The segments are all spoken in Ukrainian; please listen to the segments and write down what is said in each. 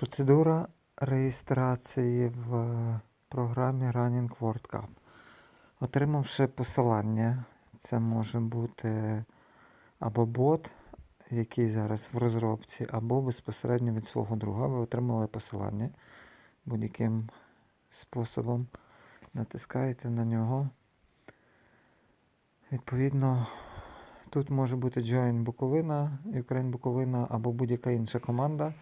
Процедура реєстрації в програмі Running World Cup. Отримавши посилання, це може бути або бот, який зараз в розробці, або безпосередньо від свого друга. Ви отримали посилання будь-яким способом. Натискаєте на нього. Відповідно, тут може бути Join Буковина, Ukraine Буковина або будь-яка інша команда.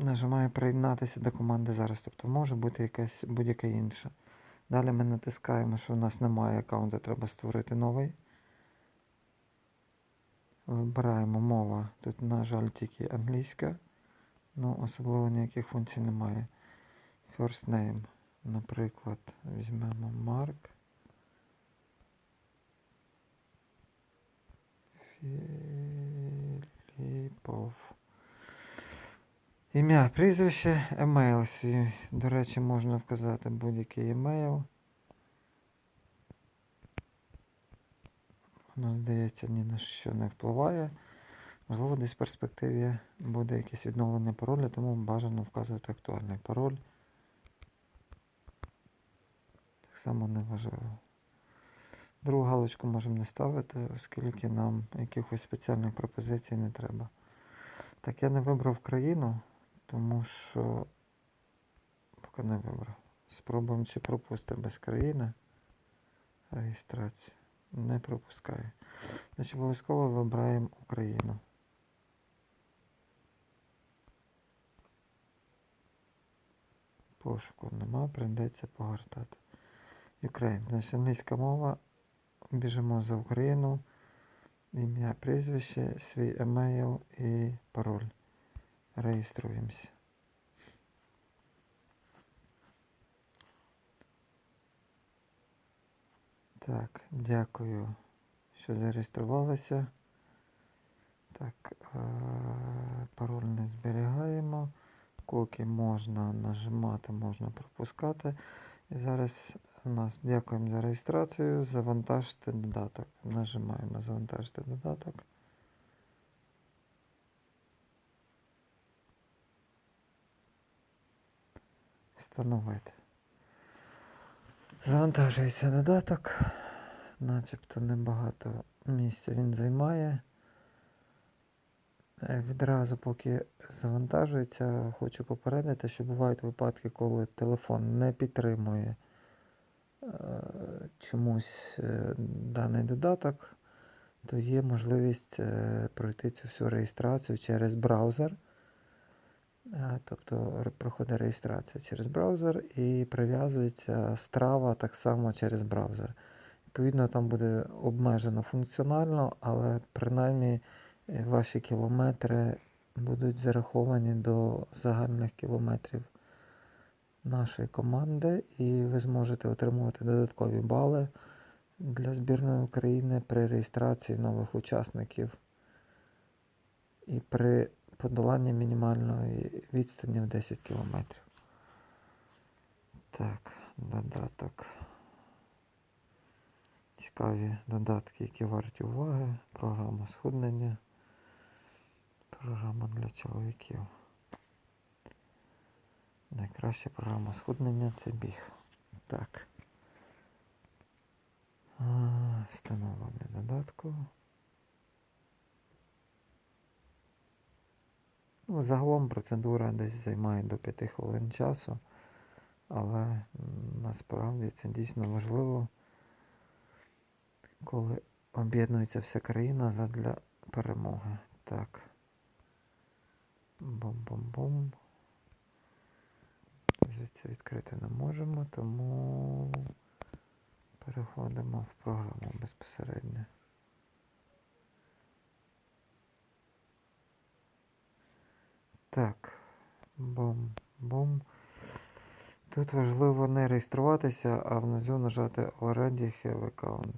Нажимаю приєднатися до команди зараз, тобто може бути якась будь-яка інша. Далі ми натискаємо, що в нас немає аккаунту, треба створити новий. Вибираємо мова. Тут, на жаль, тільки англійська. Ну, особливо ніяких функцій немає. First name, наприклад, візьмемо Марк. Філіпов. Ім'я, прізвище, емейл свій. До речі, можна вказати будь-який емейл. Воно, здається, ні на що не впливає. Можливо, десь в перспективі буде якесь відновлення пароля, тому бажано вказувати актуальний пароль. Так само не важливо. Другу галочку можемо не ставити, оскільки нам якихось спеціальних пропозицій не треба. Так, я не вибрав країну, тому що поки не вибрав. Спробуємо чи пропустимо без країни. Реєстрація. Не пропускає. Значить, обов'язково вибираємо Україну. Пошуку нема, прийдеться погортати. Україна. Значить, англійська мова. Біжимо за Україну. Ім'я, прізвище, свій емейл і пароль. Реєструємося. Так, дякую, що зареєструвалися. Так, е, пароль не зберігаємо. Коки можна нажимати, можна пропускати. І зараз нас дякуємо за реєстрацію. Завантажити додаток. Нажимаємо завантажити додаток. Встановити. Завантажується додаток. Начебто небагато місця він займає. Е, Відразу, поки завантажується, хочу попередити, що бувають випадки, коли телефон не підтримує е, чомусь е, даний додаток, то є можливість е, пройти цю всю реєстрацію через браузер. Е, Тобто проходить реєстрація через браузер і прив'язується страва так само через браузер. Відповідно, там буде обмежено функціонально, але принаймні е, ваші кілометри будуть зараховані до загальних кілометрів нашої команди, і ви зможете отримувати додаткові бали для збірної України при реєстрації нових учасників і при подоланні мінімальної відстані в 10 кілометрів. Так, додаток. Цікаві додатки, які варті уваги. Програма схуднення. Програма для чоловіків. Найкраща програма схуднення це біг. Так. Встановлення додатку. Ну, загалом процедура десь займає до 5 хвилин часу, але насправді це дійсно важливо, коли об'єднується вся країна задля перемоги. Так. Бум-бум-бум. Звідси відкрити не можемо, тому переходимо в програму безпосередньо. Так, бум-бум. Тут важливо не реєструватися, а внизу нажати Already have account.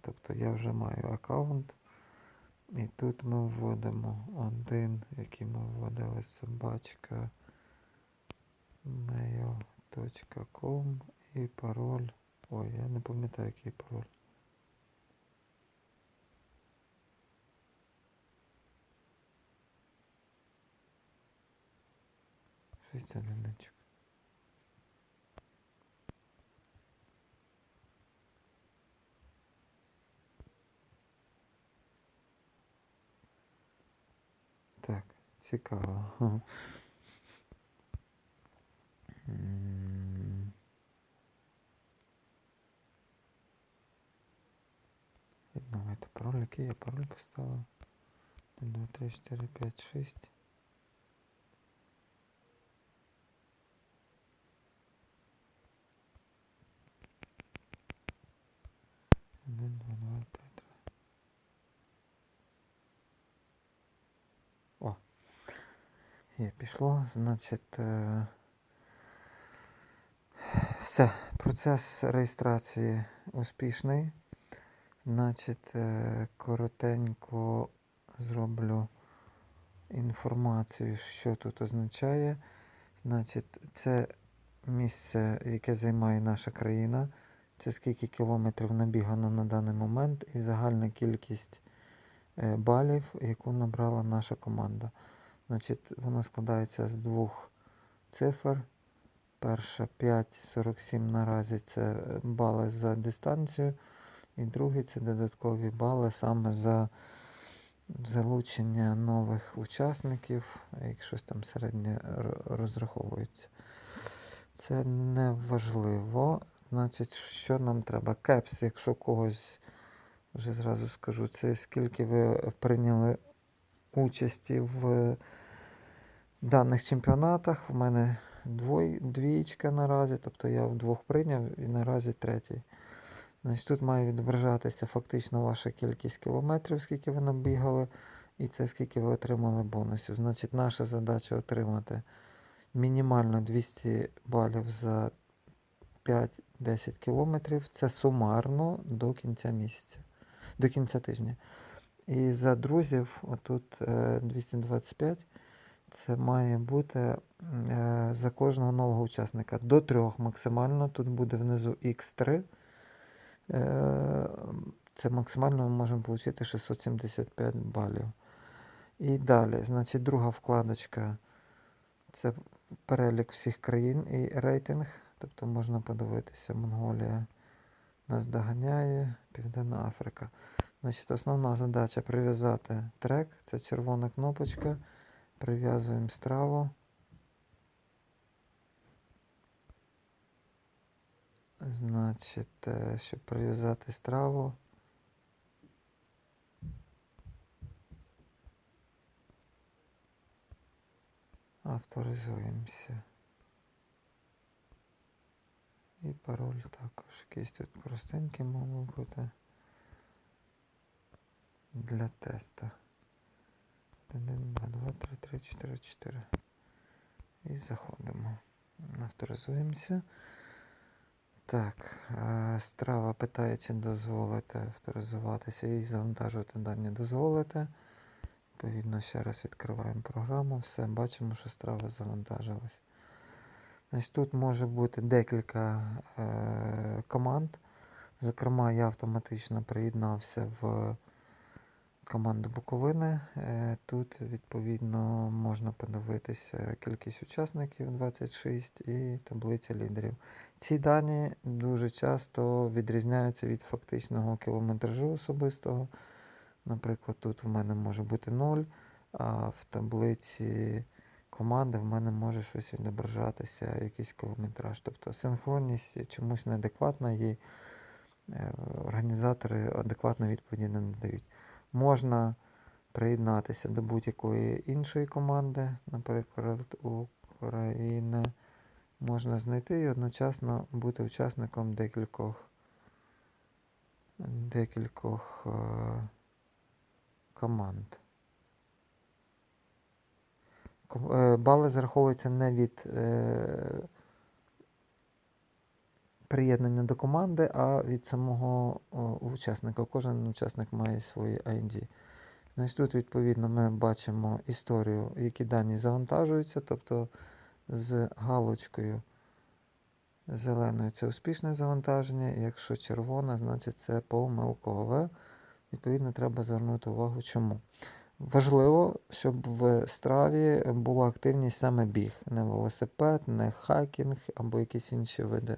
Тобто я вже маю аккаунт. І тут ми вводимо один, який ми вводили собачка mail.com і пароль. Ой, я не пам'ятаю, який пароль. 6 одиничок. Так, цікаво. Відновити пароль, який я пароль поставив? 1, 2, 3, 4, 5, 6. Є, пішло. Значить. Е... Все, процес реєстрації успішний. Значить, е, коротенько зроблю інформацію, що тут означає. Значить, це місце, яке займає наша країна. Це скільки кілометрів набігано на даний момент, і загальна кількість е, балів, яку набрала наша команда. Значить, вона складається з двох цифр. Перша 5,47 наразі це бали за дистанцію. І другий це додаткові бали саме за залучення нових учасників, як щось там середнє розраховується. Це не важливо. Значить, що нам треба? Кепс, якщо когось, вже зразу скажу, це скільки ви прийняли участі в даних чемпіонатах. У мене двой, двієчка наразі, тобто я вдвох прийняв і наразі третій. Значить, тут має відображатися фактично ваша кількість кілометрів, скільки ви набігали, і це скільки ви отримали бонусів. Значить, наша задача отримати мінімально 200 балів за 5-10 кілометрів. Це сумарно до кінця місяця, до кінця тижня. І за друзів, отут е, 225, це має бути е, за кожного нового учасника. До трьох максимально. Тут буде внизу X3. Е, Це максимально ми можемо отримати 675 балів. І далі, значить, друга вкладочка це перелік всіх країн і рейтинг. Тобто можна подивитися, Монголія нас доганяє, Південна Африка. Значить, основна задача прив'язати трек. Це червона кнопочка. Прив'язуємо страву. Значить, е, щоб прив'язати страву. Авторизуємося. І пароль також. Якийсь тут простенький мав бути. Для теста. 1, 2, 2, 3, 3, 4, 4. І заходимо. Авторизуємося. Так, е, страва питає, чи дозволити авторизуватися і завантажувати дані дозволити. Відповідно, ще раз відкриваємо програму. Все, бачимо, що страва завантажилась. Значить, Тут може бути декілька е, команд. Зокрема, я автоматично приєднався в команду Буковини. Е, Тут, відповідно, можна подивитися кількість учасників 26 і таблиця лідерів. Ці дані дуже часто відрізняються від фактичного кілометражу особистого. Наприклад, тут у мене може бути 0, а в таблиці команди в мене може щось відображатися, якийсь кілометраж. Тобто синхронність чомусь неадекватна, і е, організатори адекватної відповіді не надають. Можна приєднатися до будь-якої іншої команди, наприклад, України. Можна знайти і одночасно бути учасником декількох декількох е, команд. Е, Бали зараховуються не від е, приєднання до команди, а від самого о, учасника. Кожен учасник має свої ID. Значить, тут, відповідно, ми бачимо історію, які дані завантажуються, тобто з галочкою зеленою це успішне завантаження, якщо червона, значить це помилкове. Відповідно, треба звернути увагу, чому. Важливо, щоб в страві була активність саме біг, не велосипед, не хайкінг або якісь інші види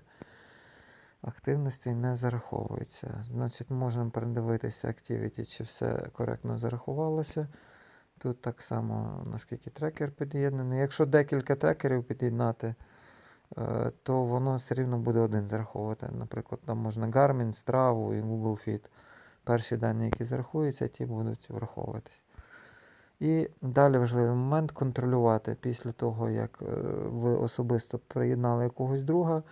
активності не зараховуються. Значить, можемо передивитися Activity, чи все коректно зарахувалося. Тут так само, наскільки трекер під'єднаний. Якщо декілька трекерів під'єднати, е, то воно все рівно буде один зараховувати. Наприклад, там можна Garmin, Страву і Google Fit. Перші дані, які зарахуються, ті будуть враховуватись. І далі важливий момент контролювати після того, як е, ви особисто приєднали якогось друга,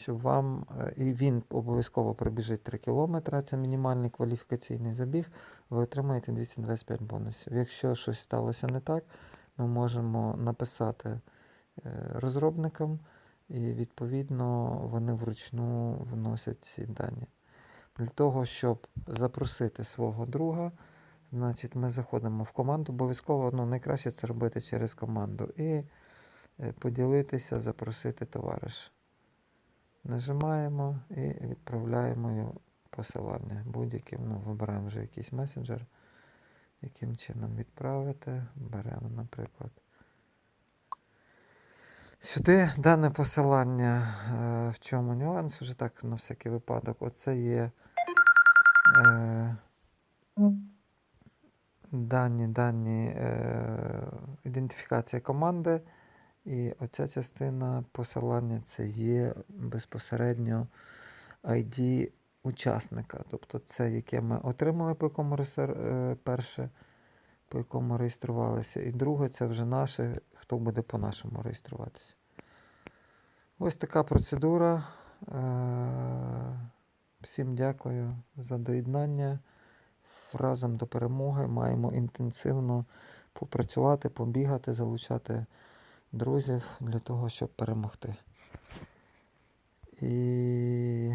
щоб вам, е, і він обов'язково пробіжить 3 кілометри, це мінімальний кваліфікаційний забіг, ви отримаєте 225 бонусів. Якщо щось сталося не так, ми можемо написати е, розробникам, і відповідно вони вручну вносять ці дані. Для того, щоб запросити свого друга, значить, ми заходимо в команду. Обов'язково ну, найкраще це робити через команду. І е, поділитися, запросити товариша. Нажимаємо і відправляємо посилання. Будь-яким, ну, вибираємо вже якийсь месенджер, яким чином відправити. Беремо, наприклад. Сюди дане посилання, е, в чому нюанс, вже так на всякий випадок. Оце є е, дані, дані е, ідентифікація команди. І оця частина посилання це є безпосередньо ID учасника. Тобто це, яке ми отримали, по якому е, перше, по якому реєструвалися. І друге, це вже наше, хто буде по нашому реєструватися. Ось така процедура. Е, Всім дякую за доєднання. Разом до перемоги маємо інтенсивно попрацювати, побігати, залучати друзів для того, щоб перемогти. І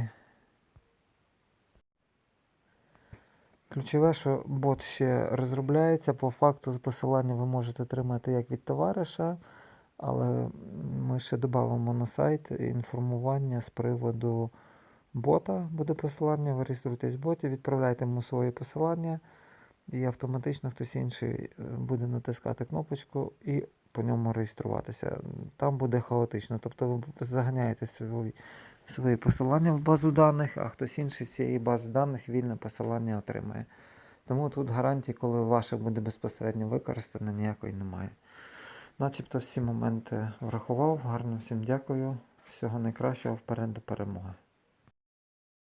ключове, що бот ще розробляється. По факту з посилання ви можете отримати як від товариша, але ми ще додамо на сайт інформування з приводу бота. Буде посилання, ви реєструєтесь в боті, відправляєте йому своє посилання, і автоматично хтось інший е, буде натискати кнопочку і по ньому реєструватися. Там буде хаотично. Тобто ви заганяєте свої, свої посилання в базу даних, а хтось інший з цієї бази даних вільне посилання отримає. Тому тут гарантії, коли ваше буде безпосередньо використане, ніякої немає. Начебто всі моменти врахував. Гарно всім дякую. Всього найкращого вперед до перемоги.